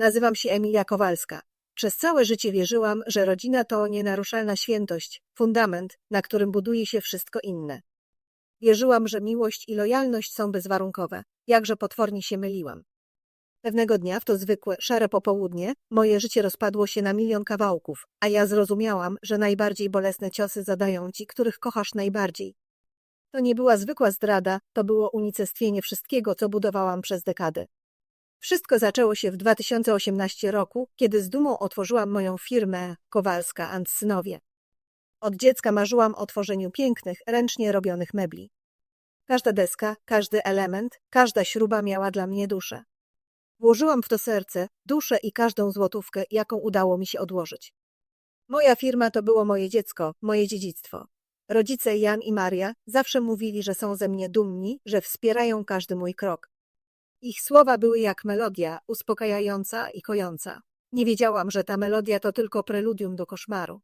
Nazywam się Emilia Kowalska. Przez całe życie wierzyłam, że rodzina to nienaruszalna świętość, fundament, na którym buduje się wszystko inne. Wierzyłam, że miłość i lojalność są bezwarunkowe, jakże potwornie się myliłam. Pewnego dnia, w to zwykłe, szare popołudnie, moje życie rozpadło się na milion kawałków, a ja zrozumiałam, że najbardziej bolesne ciosy zadają ci, których kochasz najbardziej. To nie była zwykła zdrada, to było unicestwienie wszystkiego, co budowałam przez dekadę. Wszystko zaczęło się w 2018 roku, kiedy z dumą otworzyłam moją firmę Kowalska and Synowie. Od dziecka marzyłam o tworzeniu pięknych, ręcznie robionych mebli. Każda deska, każdy element, każda śruba miała dla mnie duszę. Włożyłam w to serce, duszę i każdą złotówkę, jaką udało mi się odłożyć. Moja firma to było moje dziecko, moje dziedzictwo. Rodzice Jan i Maria zawsze mówili, że są ze mnie dumni, że wspierają każdy mój krok. Ich słowa były jak melodia, uspokajająca i kojąca. Nie wiedziałam, że ta melodia to tylko preludium do koszmaru.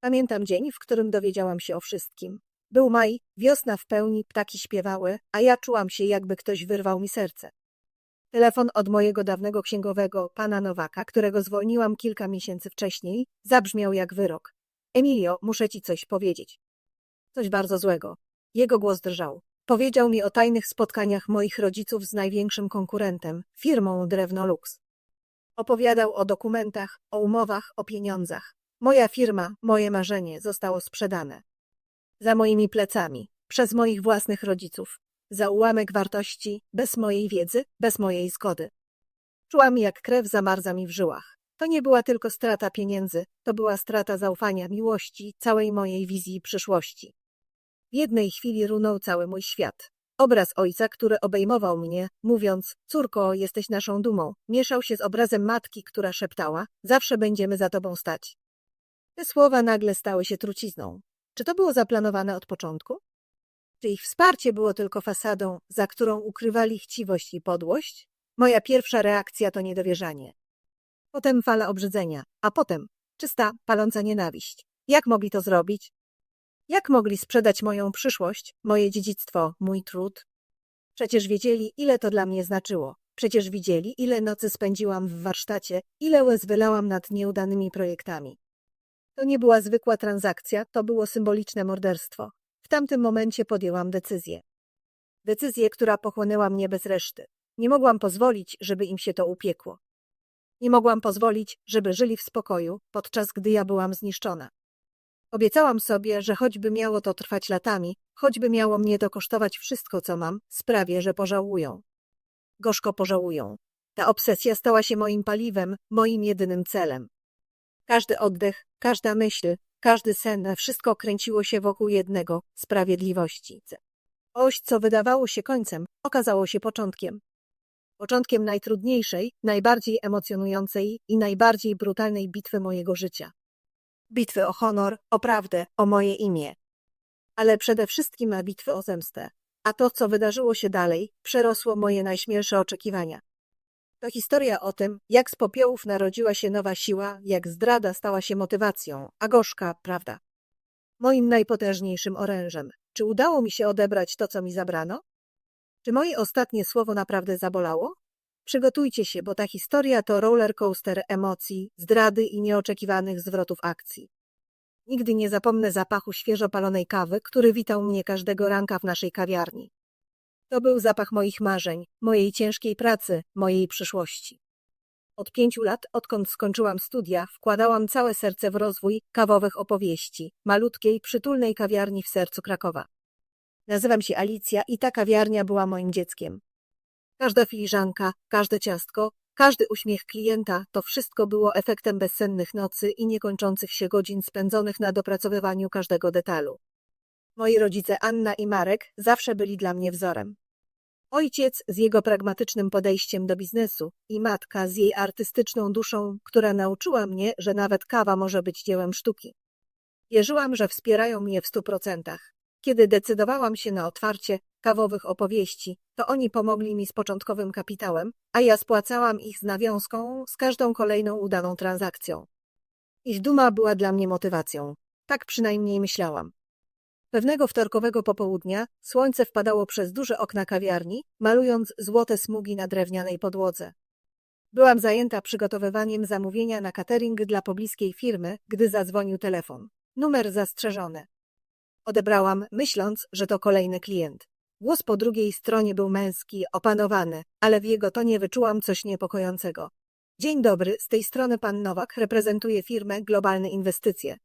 Pamiętam dzień, w którym dowiedziałam się o wszystkim. Był maj, wiosna w pełni, ptaki śpiewały, a ja czułam się, jakby ktoś wyrwał mi serce. Telefon od mojego dawnego księgowego, pana Nowaka, którego zwolniłam kilka miesięcy wcześniej, zabrzmiał jak wyrok. Emilio, muszę ci coś powiedzieć. Coś bardzo złego. Jego głos drżał. Powiedział mi o tajnych spotkaniach moich rodziców z największym konkurentem, firmą Drewno Lux. Opowiadał o dokumentach, o umowach, o pieniądzach. Moja firma, moje marzenie zostało sprzedane. Za moimi plecami, przez moich własnych rodziców, za ułamek wartości, bez mojej wiedzy, bez mojej zgody. Czułam, jak krew zamarza mi w żyłach. To nie była tylko strata pieniędzy, to była strata zaufania, miłości, całej mojej wizji przyszłości. W jednej chwili runął cały mój świat. Obraz ojca, który obejmował mnie, mówiąc, córko, jesteś naszą dumą, mieszał się z obrazem matki, która szeptała, zawsze będziemy za tobą stać. Te słowa nagle stały się trucizną. Czy to było zaplanowane od początku? Czy ich wsparcie było tylko fasadą, za którą ukrywali chciwość i podłość? Moja pierwsza reakcja to niedowierzanie. Potem fala obrzydzenia, a potem czysta, paląca nienawiść. Jak mogli to zrobić? Jak mogli sprzedać moją przyszłość, moje dziedzictwo, mój trud? Przecież wiedzieli, ile to dla mnie znaczyło. Przecież widzieli, ile nocy spędziłam w warsztacie, ile łez wylałam nad nieudanymi projektami. To nie była zwykła transakcja, to było symboliczne morderstwo. W tamtym momencie podjęłam decyzję. Decyzję, która pochłonęła mnie bez reszty. Nie mogłam pozwolić, żeby im się to upiekło. Nie mogłam pozwolić, żeby żyli w spokoju, podczas gdy ja byłam zniszczona. Obiecałam sobie, że choćby miało to trwać latami, choćby miało mnie to kosztować wszystko, co mam, sprawię, że pożałują. Gorzko pożałują. Ta obsesja stała się moim paliwem, moim jedynym celem. Każdy oddech, każda myśl, każdy sen, wszystko kręciło się wokół jednego sprawiedliwości. Oś, co wydawało się końcem, okazało się początkiem. Początkiem najtrudniejszej, najbardziej emocjonującej i najbardziej brutalnej bitwy mojego życia. Bitwy o honor, o prawdę, o moje imię. Ale przede wszystkim na bitwy o zemstę. A to, co wydarzyło się dalej, przerosło moje najśmielsze oczekiwania. To historia o tym, jak z popiołów narodziła się nowa siła, jak zdrada stała się motywacją, a gorzka prawda. Moim najpotężniejszym orężem. Czy udało mi się odebrać to, co mi zabrano? Czy moje ostatnie słowo naprawdę zabolało? Przygotujcie się, bo ta historia to roller coaster emocji, zdrady i nieoczekiwanych zwrotów akcji. Nigdy nie zapomnę zapachu świeżo palonej kawy, który witał mnie każdego ranka w naszej kawiarni. To był zapach moich marzeń, mojej ciężkiej pracy, mojej przyszłości. Od pięciu lat, odkąd skończyłam studia, wkładałam całe serce w rozwój kawowych opowieści, malutkiej, przytulnej kawiarni w sercu Krakowa. Nazywam się Alicja i ta kawiarnia była moim dzieckiem. Każda filiżanka, każde ciastko, każdy uśmiech klienta to wszystko było efektem bezsennych nocy i niekończących się godzin spędzonych na dopracowywaniu każdego detalu. Moi rodzice Anna i Marek zawsze byli dla mnie wzorem. Ojciec z jego pragmatycznym podejściem do biznesu i matka z jej artystyczną duszą, która nauczyła mnie, że nawet kawa może być dziełem sztuki. Wierzyłam, że wspierają mnie w stu procentach. Kiedy decydowałam się na otwarcie kawowych opowieści, to oni pomogli mi z początkowym kapitałem, a ja spłacałam ich z nawiązką z każdą kolejną udaną transakcją. Ich duma była dla mnie motywacją. Tak przynajmniej myślałam. Pewnego wtorkowego popołudnia słońce wpadało przez duże okna kawiarni, malując złote smugi na drewnianej podłodze. Byłam zajęta przygotowywaniem zamówienia na catering dla pobliskiej firmy, gdy zadzwonił telefon. Numer zastrzeżony. Odebrałam, myśląc, że to kolejny klient. Głos po drugiej stronie był męski, opanowany, ale w jego tonie wyczułam coś niepokojącego. Dzień dobry, z tej strony pan Nowak reprezentuje firmę Globalne Inwestycje.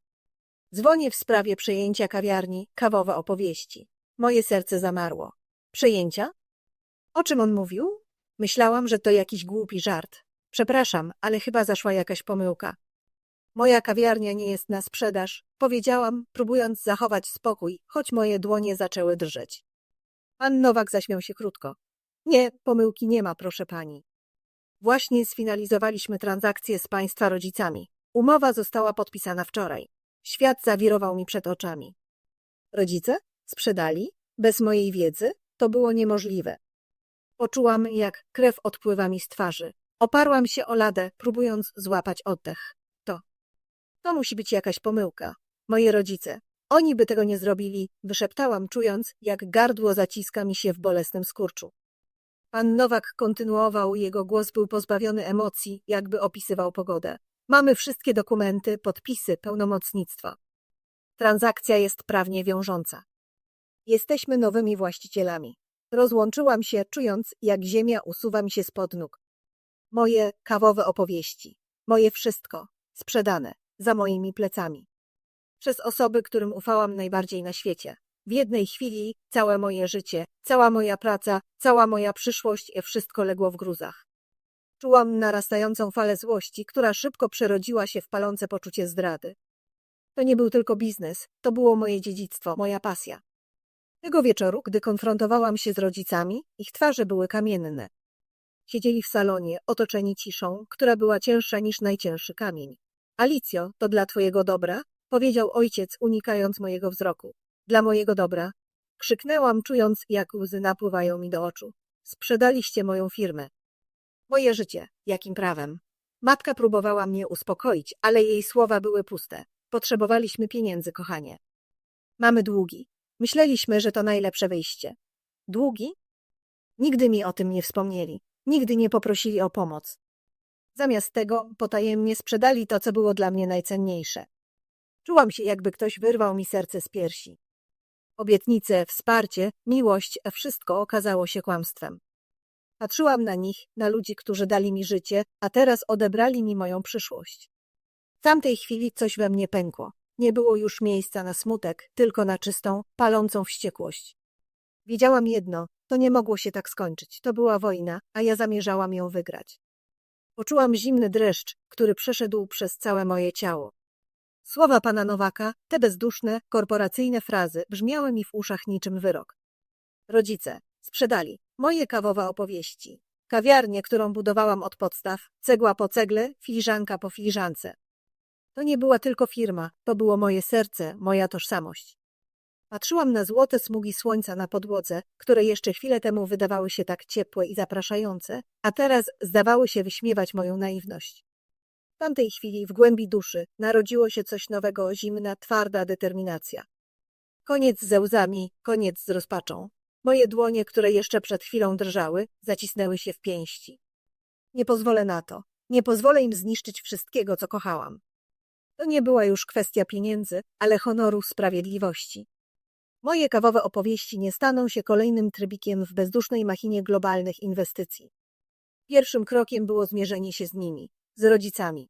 Dzwonię w sprawie przejęcia kawiarni Kawowe Opowieści. Moje serce zamarło. Przejęcia? O czym on mówił? Myślałam, że to jakiś głupi żart. Przepraszam, ale chyba zaszła jakaś pomyłka. Moja kawiarnia nie jest na sprzedaż, powiedziałam, próbując zachować spokój, choć moje dłonie zaczęły drżeć. Pan Nowak zaśmiał się krótko. Nie, pomyłki nie ma, proszę pani. Właśnie sfinalizowaliśmy transakcję z państwa rodzicami. Umowa została podpisana wczoraj. Świat zawirował mi przed oczami. Rodzice? Sprzedali? Bez mojej wiedzy? To było niemożliwe. Poczułam, jak krew odpływa mi z twarzy. Oparłam się o ladę, próbując złapać oddech. To. Musi być jakaś pomyłka. Moje rodzice. Oni by tego nie zrobili, wyszeptałam, czując, jak gardło zaciska mi się w bolesnym skurczu. Pan Nowak kontynuował, jego głos był pozbawiony emocji, jakby opisywał pogodę. Mamy wszystkie dokumenty, podpisy, pełnomocnictwa. Transakcja jest prawnie wiążąca. Jesteśmy nowymi właścicielami. Rozłączyłam się, czując, jak ziemia usuwa mi się spod nóg. Moje kawowe opowieści, moje wszystko, sprzedane, za moimi plecami. Przez osoby, którym ufałam najbardziej na świecie. W jednej chwili całe moje życie, cała moja praca, cała moja przyszłość i wszystko legło w gruzach. Czułam narastającą falę złości, która szybko przerodziła się w palące poczucie zdrady. To nie był tylko biznes, to było moje dziedzictwo, moja pasja. Tego wieczoru, gdy konfrontowałam się z rodzicami, ich twarze były kamienne. Siedzieli w salonie, otoczeni ciszą, która była cięższa niż najcięższy kamień. Alicjo, to dla twojego dobra, powiedział ojciec, unikając mojego wzroku. Dla mojego dobra. Krzyknęłam, czując, jak łzy napływają mi do oczu. Sprzedaliście moją firmę. Moje życie. Jakim prawem? Matka próbowała mnie uspokoić, ale jej słowa były puste. Potrzebowaliśmy pieniędzy, kochanie. Mamy długi. Myśleliśmy, że to najlepsze wyjście. Długi? Nigdy mi o tym nie wspomnieli. Nigdy nie poprosili o pomoc. Zamiast tego potajemnie sprzedali to, co było dla mnie najcenniejsze. Czułam się, jakby ktoś wyrwał mi serce z piersi. Obietnice, wsparcie, miłość, wszystko okazało się kłamstwem. Patrzyłam na nich, na ludzi, którzy dali mi życie, a teraz odebrali mi moją przyszłość. W tamtej chwili coś we mnie pękło. Nie było już miejsca na smutek, tylko na czystą, palącą wściekłość. Wiedziałam jedno, to nie mogło się tak skończyć. To była wojna, a ja zamierzałam ją wygrać. Poczułam zimny dreszcz, który przeszedł przez całe moje ciało. Słowa pana Nowaka, te bezduszne, korporacyjne frazy brzmiały mi w uszach niczym wyrok. Rodzice, sprzedali moje kawowe opowieści. Kawiarnię, którą budowałam od podstaw, cegła po cegle, filiżanka po filiżance. To nie była tylko firma, to było moje serce, moja tożsamość. Patrzyłam na złote smugi słońca na podłodze, które jeszcze chwilę temu wydawały się tak ciepłe i zapraszające, a teraz zdawały się wyśmiewać moją naiwność. W tamtej chwili w głębi duszy narodziło się coś nowego, zimna, twarda determinacja. Koniec ze łzami, koniec z rozpaczą. Moje dłonie, które jeszcze przed chwilą drżały, zacisnęły się w pięści. Nie pozwolę na to. Nie pozwolę im zniszczyć wszystkiego, co kochałam. To nie była już kwestia pieniędzy, ale honoru, sprawiedliwości. Moje kawowe opowieści nie staną się kolejnym trybikiem w bezdusznej machinie globalnych inwestycji. Pierwszym krokiem było zmierzenie się z nimi, z rodzicami.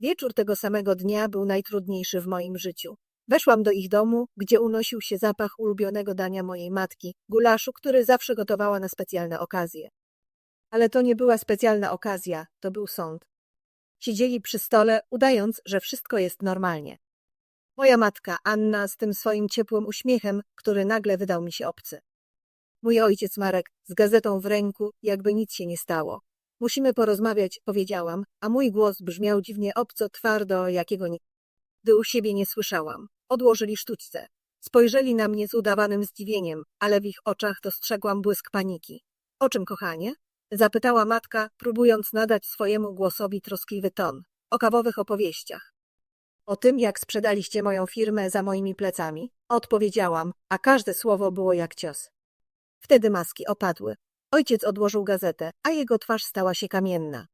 Wieczór tego samego dnia był najtrudniejszy w moim życiu. Weszłam do ich domu, gdzie unosił się zapach ulubionego dania mojej matki, gulaszu, który zawsze gotowała na specjalne okazje. Ale to nie była specjalna okazja, to był sąd. Siedzieli przy stole, udając, że wszystko jest normalnie. Moja matka, Anna, z tym swoim ciepłym uśmiechem, który nagle wydał mi się obcy. Mój ojciec Marek, z gazetą w ręku, jakby nic się nie stało. Musimy porozmawiać, powiedziałam, a mój głos brzmiał dziwnie obco, twardo, jakiego nigdy u siebie nie słyszałam. Odłożyli sztućce. Spojrzeli na mnie z udawanym zdziwieniem, ale w ich oczach dostrzegłam błysk paniki. O czym, kochanie? Zapytała matka, próbując nadać swojemu głosowi troskliwy ton. O kawowych opowieściach. O tym, jak sprzedaliście moją firmę za moimi plecami, odpowiedziałam, a każde słowo było jak cios. Wtedy maski opadły. Ojciec odłożył gazetę, a jego twarz stała się kamienna.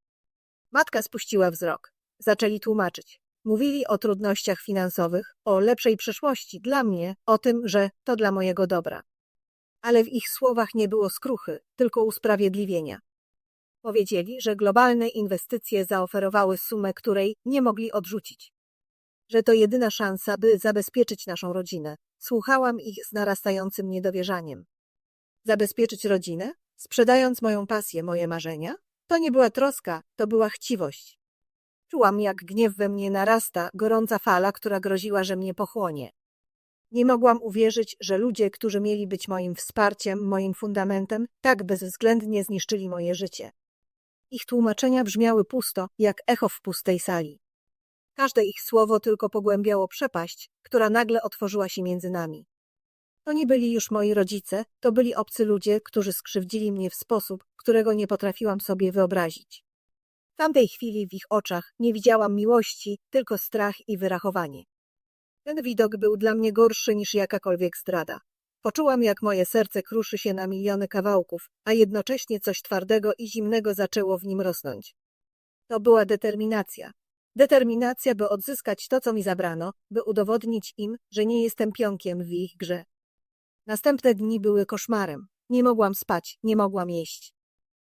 Matka spuściła wzrok. Zaczęli tłumaczyć. Mówili o trudnościach finansowych, o lepszej przyszłości dla mnie, o tym, że to dla mojego dobra. Ale w ich słowach nie było skruchy, tylko usprawiedliwienia. Powiedzieli, że globalne inwestycje zaoferowały sumę, której nie mogli odrzucić. Że to jedyna szansa, by zabezpieczyć naszą rodzinę. Słuchałam ich z narastającym niedowierzaniem. Zabezpieczyć rodzinę? Sprzedając moją pasję, moje marzenia? To nie była troska, to była chciwość. Czułam, jak gniew we mnie narasta, gorąca fala, która groziła, że mnie pochłonie. Nie mogłam uwierzyć, że ludzie, którzy mieli być moim wsparciem, moim fundamentem, tak bezwzględnie zniszczyli moje życie. Ich tłumaczenia brzmiały pusto, jak echo w pustej sali. Każde ich słowo tylko pogłębiało przepaść, która nagle otworzyła się między nami. To nie byli już moi rodzice, to byli obcy ludzie, którzy skrzywdzili mnie w sposób, którego nie potrafiłam sobie wyobrazić. W tamtej chwili w ich oczach nie widziałam miłości, tylko strach i wyrachowanie. Ten widok był dla mnie gorszy niż jakakolwiek zdrada. Poczułam, jak moje serce kruszy się na miliony kawałków, a jednocześnie coś twardego i zimnego zaczęło w nim rosnąć. To była determinacja. Determinacja, by odzyskać to, co mi zabrano, by udowodnić im, że nie jestem pionkiem w ich grze. Następne dni były koszmarem. Nie mogłam spać, nie mogłam jeść.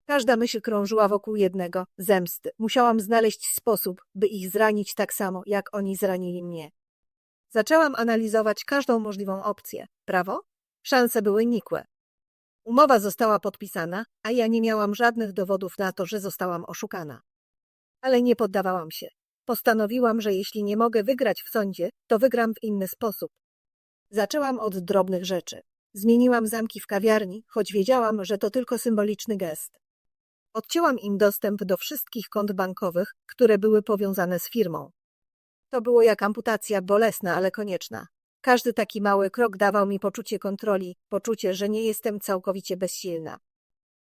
Każda myśl krążyła wokół jednego zemsty. Musiałam znaleźć sposób, by ich zranić tak samo, jak oni zranili mnie. Zaczęłam analizować każdą możliwą opcję. Prawo? Szanse były nikłe. Umowa została podpisana, a ja nie miałam żadnych dowodów na to, że zostałam oszukana. Ale nie poddawałam się. Postanowiłam, że jeśli nie mogę wygrać w sądzie, to wygram w inny sposób. Zaczęłam od drobnych rzeczy. Zmieniłam zamki w kawiarni, choć wiedziałam, że to tylko symboliczny gest. Odcięłam im dostęp do wszystkich kont bankowych, które były powiązane z firmą. To było jak amputacja bolesna, ale konieczna. Każdy taki mały krok dawał mi poczucie kontroli, poczucie, że nie jestem całkowicie bezsilna.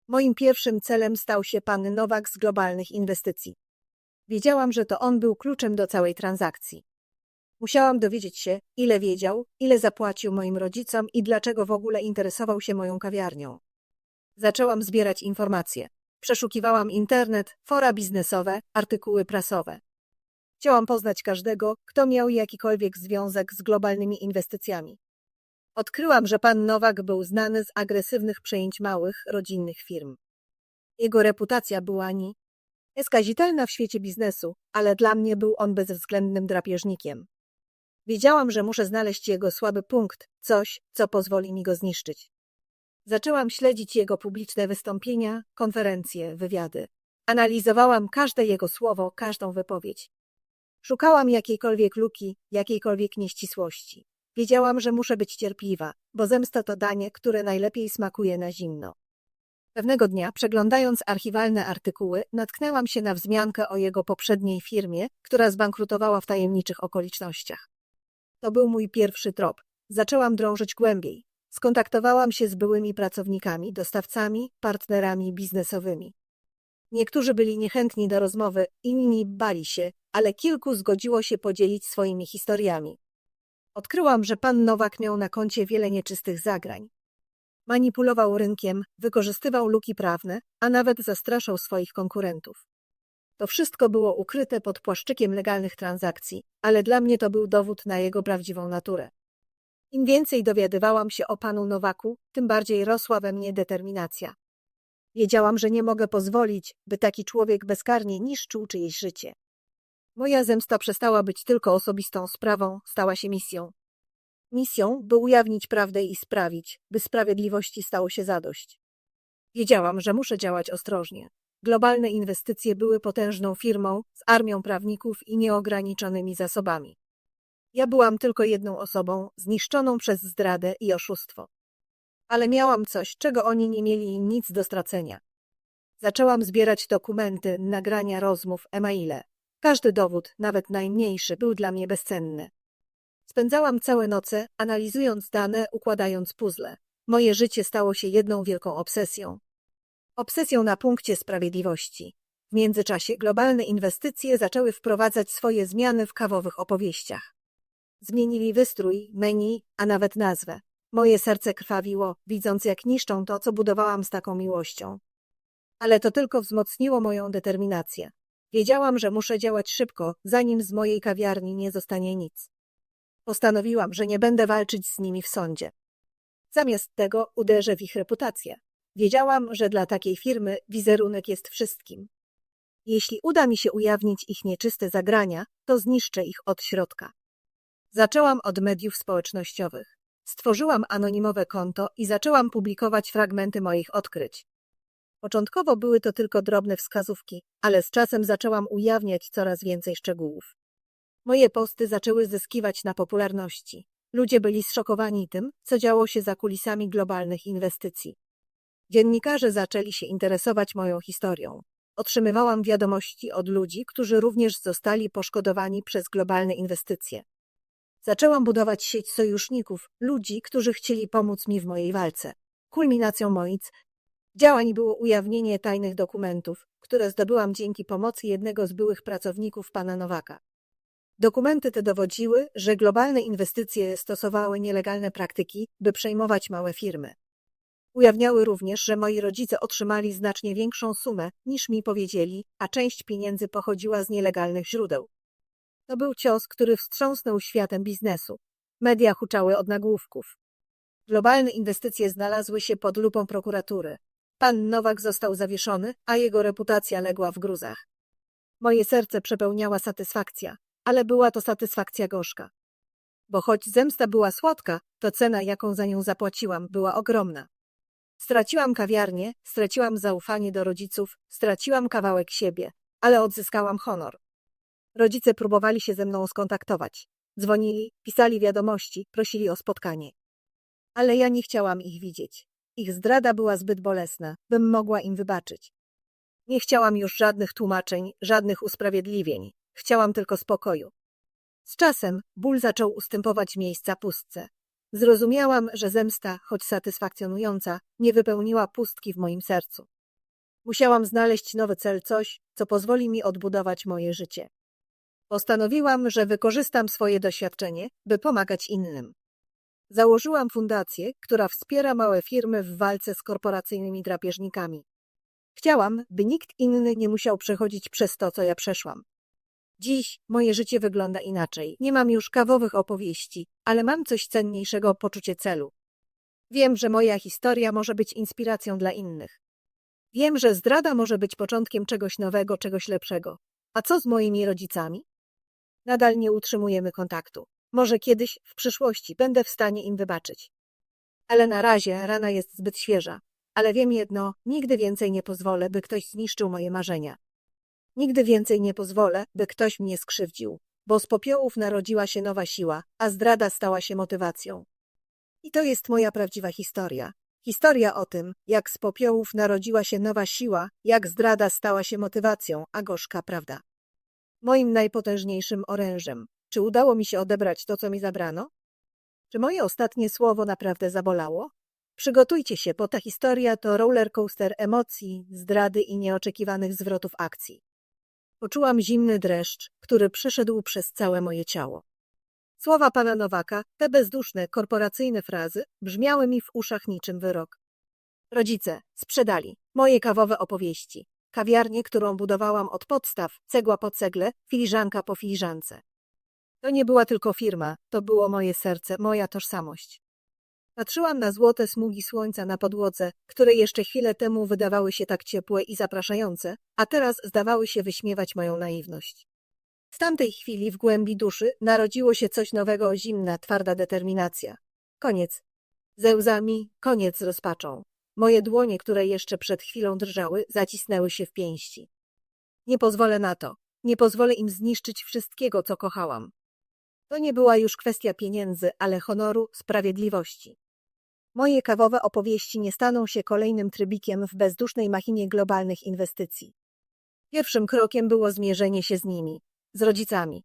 Moim pierwszym celem stał się pan Nowak z globalnych inwestycji. Wiedziałam, że to on był kluczem do całej transakcji. Musiałam dowiedzieć się, ile wiedział, ile zapłacił moim rodzicom i dlaczego w ogóle interesował się moją kawiarnią. Zaczęłam zbierać informacje. Przeszukiwałam internet, fora biznesowe, artykuły prasowe. Chciałam poznać każdego, kto miał jakikolwiek związek z globalnymi inwestycjami. Odkryłam, że pan Nowak był znany z agresywnych przejęć małych, rodzinnych firm. Jego reputacja była ni nieskazitelna w świecie biznesu, ale dla mnie był on bezwzględnym drapieżnikiem. Wiedziałam, że muszę znaleźć jego słaby punkt, coś, co pozwoli mi go zniszczyć. Zaczęłam śledzić jego publiczne wystąpienia, konferencje, wywiady. Analizowałam każde jego słowo, każdą wypowiedź. Szukałam jakiejkolwiek luki, jakiejkolwiek nieścisłości. Wiedziałam, że muszę być cierpliwa, bo zemsta to danie, które najlepiej smakuje na zimno. Pewnego dnia, przeglądając archiwalne artykuły, natknęłam się na wzmiankę o jego poprzedniej firmie, która zbankrutowała w tajemniczych okolicznościach. To był mój pierwszy trop. Zaczęłam drążyć głębiej. Skontaktowałam się z byłymi pracownikami, dostawcami, partnerami biznesowymi. Niektórzy byli niechętni do rozmowy, inni bali się, ale kilku zgodziło się podzielić swoimi historiami. Odkryłam, że pan Nowak miał na koncie wiele nieczystych zagrań. Manipulował rynkiem, wykorzystywał luki prawne, a nawet zastraszał swoich konkurentów. To wszystko było ukryte pod płaszczykiem legalnych transakcji, ale dla mnie to był dowód na jego prawdziwą naturę. Im więcej dowiadywałam się o panu Nowaku, tym bardziej rosła we mnie determinacja. Wiedziałam, że nie mogę pozwolić, by taki człowiek bezkarnie niszczył czyjeś życie. Moja zemsta przestała być tylko osobistą sprawą, stała się misją. Misją, by ujawnić prawdę i sprawić, by sprawiedliwości stało się zadość. Wiedziałam, że muszę działać ostrożnie. Globalne inwestycje były potężną firmą z armią prawników i nieograniczonymi zasobami. Ja byłam tylko jedną osobą, zniszczoną przez zdradę i oszustwo. Ale miałam coś, czego oni nie mieli nic do stracenia. Zaczęłam zbierać dokumenty, nagrania rozmów, e-maile. Każdy dowód, nawet najmniejszy, był dla mnie bezcenny. Spędzałam całe noce, analizując dane, układając puzzle. Moje życie stało się jedną wielką obsesją. Obsesją na punkcie sprawiedliwości. W międzyczasie globalne inwestycje zaczęły wprowadzać swoje zmiany w kawowych opowieściach. Zmienili wystrój, menu, a nawet nazwę. Moje serce krwawiło, widząc jak niszczą to, co budowałam z taką miłością. Ale to tylko wzmocniło moją determinację. Wiedziałam, że muszę działać szybko, zanim z mojej kawiarni nie zostanie nic. Postanowiłam, że nie będę walczyć z nimi w sądzie. Zamiast tego uderzę w ich reputację. Wiedziałam, że dla takiej firmy wizerunek jest wszystkim. Jeśli uda mi się ujawnić ich nieczyste zagrania, to zniszczę ich od środka. Zaczęłam od mediów społecznościowych. Stworzyłam anonimowe konto i zaczęłam publikować fragmenty moich odkryć. Początkowo były to tylko drobne wskazówki, ale z czasem zaczęłam ujawniać coraz więcej szczegółów. Moje posty zaczęły zyskiwać na popularności. Ludzie byli zszokowani tym, co działo się za kulisami globalnych inwestycji. Dziennikarze zaczęli się interesować moją historią. Otrzymywałam wiadomości od ludzi, którzy również zostali poszkodowani przez globalne inwestycje. Zaczęłam budować sieć sojuszników, ludzi, którzy chcieli pomóc mi w mojej walce. Kulminacją moich działań było ujawnienie tajnych dokumentów, które zdobyłam dzięki pomocy jednego z byłych pracowników pana Nowaka. Dokumenty te dowodziły, że globalne inwestycje stosowały nielegalne praktyki, by przejmować małe firmy. Ujawniały również, że moi rodzice otrzymali znacznie większą sumę niż mi powiedzieli, a część pieniędzy pochodziła z nielegalnych źródeł. To był cios, który wstrząsnął światem biznesu. Media huczały od nagłówków. Globalne inwestycje znalazły się pod lupą prokuratury. Pan Nowak został zawieszony, a jego reputacja legła w gruzach. Moje serce przepełniała satysfakcja, ale była to satysfakcja gorzka. Bo choć zemsta była słodka, to cena, jaką za nią zapłaciłam, była ogromna. Straciłam kawiarnię, straciłam zaufanie do rodziców, straciłam kawałek siebie, ale odzyskałam honor. Rodzice próbowali się ze mną skontaktować. Dzwonili, pisali wiadomości, prosili o spotkanie. Ale ja nie chciałam ich widzieć. Ich zdrada była zbyt bolesna, bym mogła im wybaczyć. Nie chciałam już żadnych tłumaczeń, żadnych usprawiedliwień. Chciałam tylko spokoju. Z czasem ból zaczął ustępować miejsca pustce. Zrozumiałam, że zemsta, choć satysfakcjonująca, nie wypełniła pustki w moim sercu. Musiałam znaleźć nowy cel, coś, co pozwoli mi odbudować moje życie. Postanowiłam, że wykorzystam swoje doświadczenie, by pomagać innym. Założyłam fundację, która wspiera małe firmy w walce z korporacyjnymi drapieżnikami. Chciałam, by nikt inny nie musiał przechodzić przez to, co ja przeszłam. Dziś moje życie wygląda inaczej. Nie mam już kawowych opowieści, ale mam coś cenniejszego poczucie celu. Wiem, że moja historia może być inspiracją dla innych. Wiem, że zdrada może być początkiem czegoś nowego, czegoś lepszego. A co z moimi rodzicami? Nadal nie utrzymujemy kontaktu. Może kiedyś, w przyszłości, będę w stanie im wybaczyć. Ale na razie rana jest zbyt świeża. Ale wiem jedno, nigdy więcej nie pozwolę, by ktoś zniszczył moje marzenia. Nigdy więcej nie pozwolę, by ktoś mnie skrzywdził, bo z popiołów narodziła się nowa siła, a zdrada stała się motywacją. I to jest moja prawdziwa historia. Historia o tym, jak z popiołów narodziła się nowa siła, jak zdrada stała się motywacją, a gorzka prawda. Moim najpotężniejszym orężem. Czy udało mi się odebrać to, co mi zabrano? Czy moje ostatnie słowo naprawdę zabolało? Przygotujcie się, bo ta historia to rollercoaster emocji, zdrady i nieoczekiwanych zwrotów akcji. Poczułam zimny dreszcz, który przeszedł przez całe moje ciało. Słowa pana Nowaka, te bezduszne, korporacyjne frazy, brzmiały mi w uszach niczym wyrok. Rodzice sprzedali moje kawowe opowieści, kawiarnię, którą budowałam od podstaw, cegła po cegle, filiżanka po filiżance. To nie była tylko firma, to było moje serce, moja tożsamość. Patrzyłam na złote smugi słońca na podłodze, które jeszcze chwilę temu wydawały się tak ciepłe i zapraszające, a teraz zdawały się wyśmiewać moją naiwność. W tamtej chwili w głębi duszy narodziło się coś nowego, zimna, twarda determinacja. Koniec. Ze łzami, koniec z rozpaczą. Moje dłonie, które jeszcze przed chwilą drżały, zacisnęły się w pięści. Nie pozwolę na to. Nie pozwolę im zniszczyć wszystkiego, co kochałam. To nie była już kwestia pieniędzy, ale honoru, sprawiedliwości. Moje kawowe opowieści nie staną się kolejnym trybikiem w bezdusznej machinie globalnych inwestycji. Pierwszym krokiem było zmierzenie się z nimi, z rodzicami.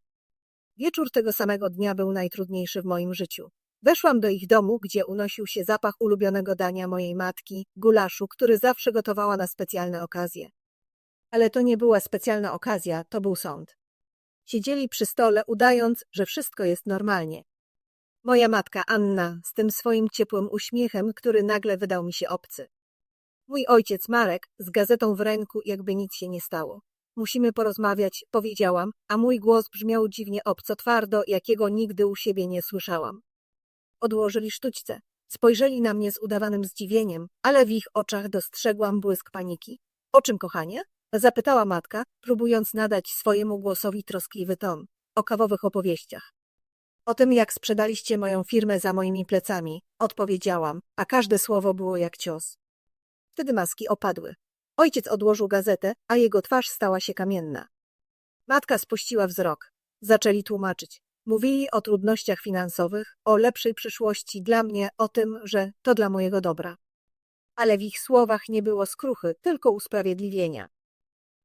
Wieczór tego samego dnia był najtrudniejszy w moim życiu. Weszłam do ich domu, gdzie unosił się zapach ulubionego dania mojej matki, gulaszu, który zawsze gotowała na specjalne okazje. Ale to nie była specjalna okazja, to był sąd. Siedzieli przy stole, udając, że wszystko jest normalnie. Moja matka Anna z tym swoim ciepłym uśmiechem, który nagle wydał mi się obcy. Mój ojciec Marek z gazetą w ręku, jakby nic się nie stało. musimy porozmawiać, powiedziałam, a mój głos brzmiał dziwnie obco twardo, jakiego nigdy u siebie nie słyszałam. Odłożyli sztućce. Spojrzeli na mnie z udawanym zdziwieniem, ale w ich oczach dostrzegłam błysk paniki. O czym, kochanie? Zapytała matka, próbując nadać swojemu głosowi troskliwy ton. O kawowych opowieściach. O tym, jak sprzedaliście moją firmę za moimi plecami, odpowiedziałam, a każde słowo było jak cios. Wtedy maski opadły. Ojciec odłożył gazetę, a jego twarz stała się kamienna. Matka spuściła wzrok. Zaczęli tłumaczyć. Mówili o trudnościach finansowych, o lepszej przyszłości dla mnie, o tym, że to dla mojego dobra. Ale w ich słowach nie było skruchy, tylko usprawiedliwienia.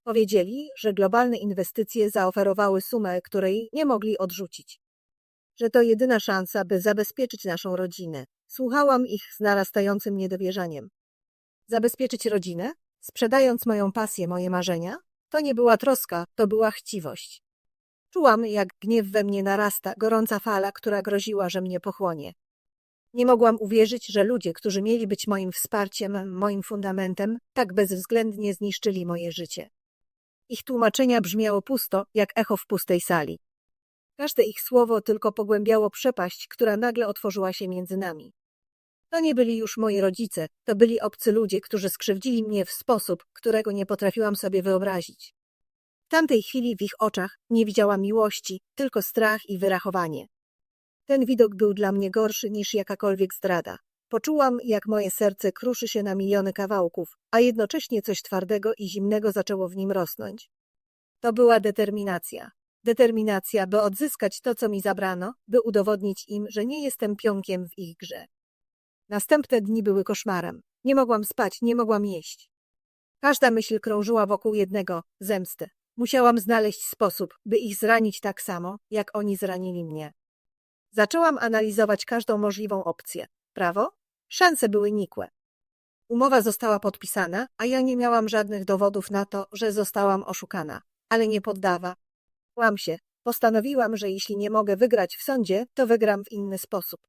Powiedzieli, że globalne inwestycje zaoferowały sumę, której nie mogli odrzucić. Że to jedyna szansa, by zabezpieczyć naszą rodzinę. Słuchałam ich z narastającym niedowierzaniem. Zabezpieczyć rodzinę? Sprzedając moją pasję, moje marzenia? To nie była troska, to była chciwość. Czułam, jak gniew we mnie narasta, gorąca fala, która groziła, że mnie pochłonie. Nie mogłam uwierzyć, że ludzie, którzy mieli być moim wsparciem, moim fundamentem, tak bezwzględnie zniszczyli moje życie. Ich tłumaczenia brzmiało pusto, jak echo w pustej sali. Każde ich słowo tylko pogłębiało przepaść, która nagle otworzyła się między nami. To nie byli już moi rodzice, to byli obcy ludzie, którzy skrzywdzili mnie w sposób, którego nie potrafiłam sobie wyobrazić. W tamtej chwili w ich oczach nie widziałam miłości, tylko strach i wyrachowanie. Ten widok był dla mnie gorszy niż jakakolwiek zdrada. Poczułam, jak moje serce kruszy się na miliony kawałków, a jednocześnie coś twardego i zimnego zaczęło w nim rosnąć. To była determinacja. Determinacja, by odzyskać to, co mi zabrano, by udowodnić im, że nie jestem pionkiem w ich grze. Następne dni były koszmarem. Nie mogłam spać, nie mogłam jeść. Każda myśl krążyła wokół jednego zemsty. Musiałam znaleźć sposób, by ich zranić tak samo, jak oni zranili mnie. Zaczęłam analizować każdą możliwą opcję. Prawo? Szanse były nikłe. Umowa została podpisana, a ja nie miałam żadnych dowodów na to, że zostałam oszukana. Ale nie poddawa. Łam się. Postanowiłam, że jeśli nie mogę wygrać w sądzie, to wygram w inny sposób.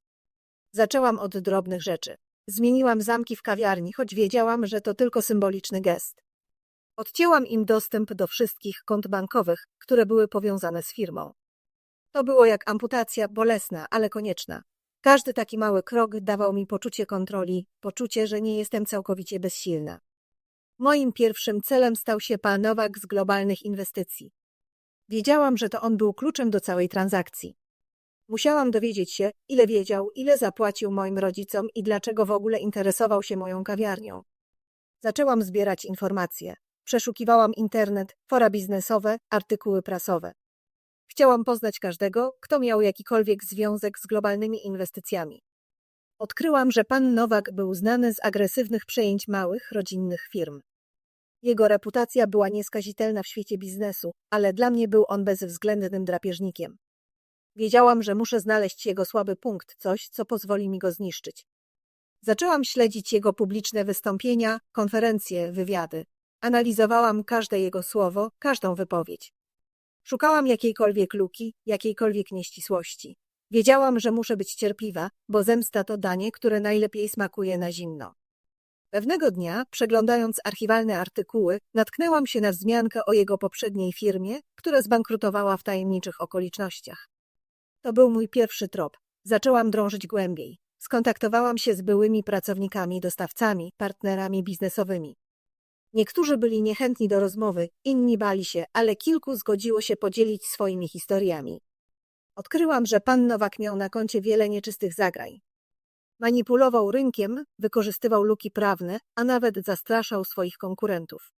Zaczęłam od drobnych rzeczy. Zmieniłam zamki w kawiarni, choć wiedziałam, że to tylko symboliczny gest. Odcięłam im dostęp do wszystkich kont bankowych, które były powiązane z firmą. To było jak amputacja, bolesna, ale konieczna. Każdy taki mały krok dawał mi poczucie kontroli, poczucie, że nie jestem całkowicie bezsilna. Moim pierwszym celem stał się pan Nowak z globalnych inwestycji. Wiedziałam, że to on był kluczem do całej transakcji. Musiałam dowiedzieć się, ile wiedział, ile zapłacił moim rodzicom i dlaczego w ogóle interesował się moją kawiarnią. Zaczęłam zbierać informacje. Przeszukiwałam internet, fora biznesowe, artykuły prasowe. Chciałam poznać każdego, kto miał jakikolwiek związek z globalnymi inwestycjami. Odkryłam, że pan Nowak był znany z agresywnych przejęć małych, rodzinnych firm. Jego reputacja była nieskazitelna w świecie biznesu, ale dla mnie był on bezwzględnym drapieżnikiem. Wiedziałam, że muszę znaleźć jego słaby punkt, coś, co pozwoli mi go zniszczyć. Zaczęłam śledzić jego publiczne wystąpienia, konferencje, wywiady. Analizowałam każde jego słowo, każdą wypowiedź. Szukałam jakiejkolwiek luki, jakiejkolwiek nieścisłości. Wiedziałam, że muszę być cierpliwa, bo zemsta to danie, które najlepiej smakuje na zimno. Pewnego dnia, przeglądając archiwalne artykuły, natknęłam się na wzmiankę o jego poprzedniej firmie, która zbankrutowała w tajemniczych okolicznościach. To był mój pierwszy trop. Zaczęłam drążyć głębiej. Skontaktowałam się z byłymi pracownikami, dostawcami, partnerami biznesowymi. Niektórzy byli niechętni do rozmowy, inni bali się, ale kilku zgodziło się podzielić swoimi historiami. Odkryłam, że pan Nowak miał na koncie wiele nieczystych zagrań. Manipulował rynkiem, wykorzystywał luki prawne, a nawet zastraszał swoich konkurentów.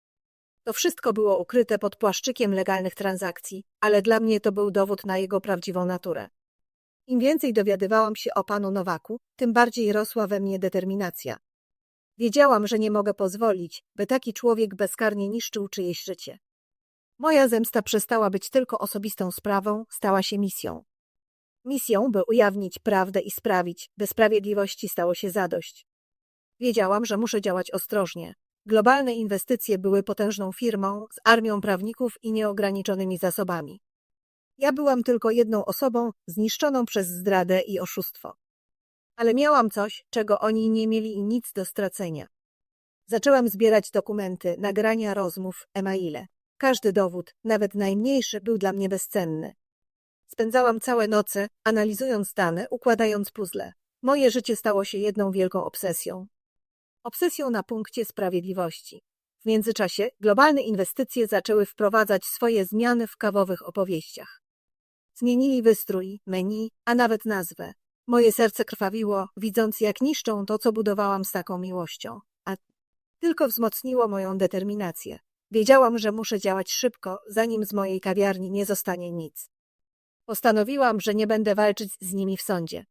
To wszystko było ukryte pod płaszczykiem legalnych transakcji, ale dla mnie to był dowód na jego prawdziwą naturę. Im więcej dowiadywałam się o panu Nowaku, tym bardziej rosła we mnie determinacja. Wiedziałam, że nie mogę pozwolić, by taki człowiek bezkarnie niszczył czyjeś życie. Moja zemsta przestała być tylko osobistą sprawą, stała się misją. Misją, by ujawnić prawdę i sprawić, by sprawiedliwości stało się zadość. Wiedziałam, że muszę działać ostrożnie. Globalne inwestycje były potężną firmą z armią prawników i nieograniczonymi zasobami. Ja byłam tylko jedną osobą zniszczoną przez zdradę i oszustwo. Ale miałam coś, czego oni nie mieli nic do stracenia. Zaczęłam zbierać dokumenty, nagrania rozmów, e-maile. Każdy dowód, nawet najmniejszy, był dla mnie bezcenny. Spędzałam całe noce, analizując dane, układając puzzle. Moje życie stało się jedną wielką obsesją. Obsesją na punkcie sprawiedliwości. W międzyczasie globalne inwestycje zaczęły wprowadzać swoje zmiany w kawowych opowieściach. Zmienili wystrój, menu, a nawet nazwę. Moje serce krwawiło, widząc jak niszczą to, co budowałam z taką miłością. A tylko wzmocniło moją determinację. Wiedziałam, że muszę działać szybko, zanim z mojej kawiarni nie zostanie nic. Postanowiłam, że nie będę walczyć z nimi w sądzie.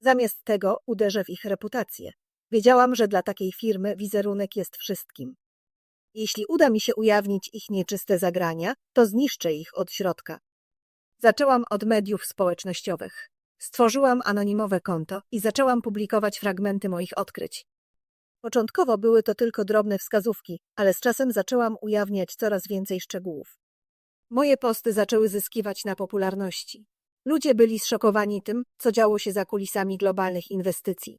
Zamiast tego uderzę w ich reputację. Wiedziałam, że dla takiej firmy wizerunek jest wszystkim. Jeśli uda mi się ujawnić ich nieczyste zagrania, to zniszczę ich od środka. Zaczęłam od mediów społecznościowych. Stworzyłam anonimowe konto i zaczęłam publikować fragmenty moich odkryć. Początkowo były to tylko drobne wskazówki, ale z czasem zaczęłam ujawniać coraz więcej szczegółów. Moje posty zaczęły zyskiwać na popularności. Ludzie byli zszokowani tym, co działo się za kulisami globalnych inwestycji.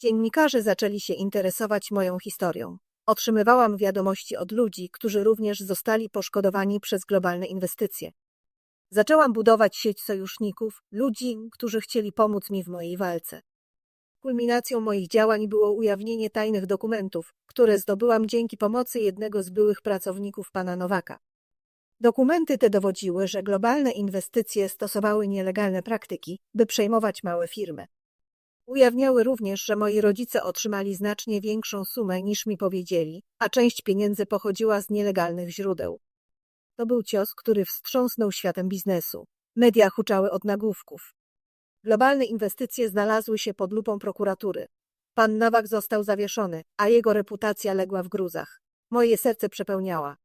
Dziennikarze zaczęli się interesować moją historią. Otrzymywałam wiadomości od ludzi, którzy również zostali poszkodowani przez globalne inwestycje. Zaczęłam budować sieć sojuszników, ludzi, którzy chcieli pomóc mi w mojej walce. Kulminacją moich działań było ujawnienie tajnych dokumentów, które zdobyłam dzięki pomocy jednego z byłych pracowników pana Nowaka. Dokumenty te dowodziły, że globalne inwestycje stosowały nielegalne praktyki, by przejmować małe firmy. Ujawniały również, że moi rodzice otrzymali znacznie większą sumę niż mi powiedzieli, a część pieniędzy pochodziła z nielegalnych źródeł. To był cios, który wstrząsnął światem biznesu. Media huczały od nagłówków. Globalne inwestycje znalazły się pod lupą prokuratury. Pan Nowak został zawieszony, a jego reputacja legła w gruzach. Moje serce przepełniała.